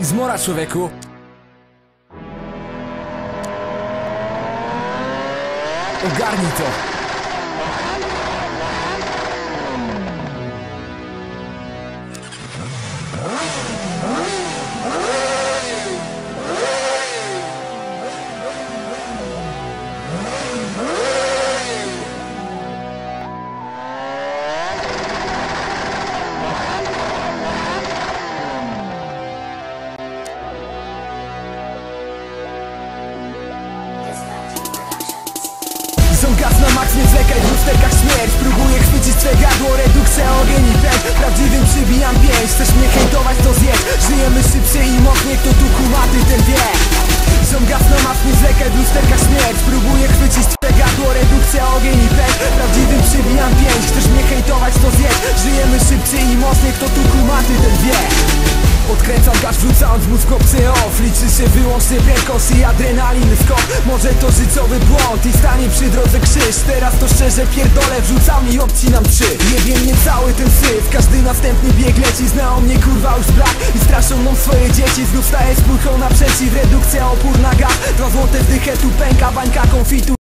I zmora człowieku Ogarnij to gaz na max, nie zwlekaj w lusterkach śmierć. Próbuję chwycić twe gardło, ogień i pęd Prawdziwym przybijam pięć, chcesz mnie hejtować to zjedz. Żyjemy szybciej i mocniej, kto tu kumaty ten wie. Są gaz na max, nie zwlekaj w lusterkach śmierć. Próbuję chwycić twe gardło, ogień i pęd Prawdziwym przybijam pięć, chcesz mnie hejtować to zjedz. Żyjemy szybciej i mocniej, kto tu kumaty ten wie. Odkręcam gaz wrzucając mózg się wyłącznie prędkość i adrenaliny skok Może to życiowy błąd i stanie przy drodze krzyż. Teraz to szczerze pierdolę, wrzucam i obcinam trzy. Jebie mnie cały ten syf, każdy następny bieg leci Znają mnie kurwa już brak. I straszą mną swoje dzieci Znów staję z pulchą naprzeciw, redukcja opór na gaz. Dwa złote wdychę tu pęka, bańka konfitu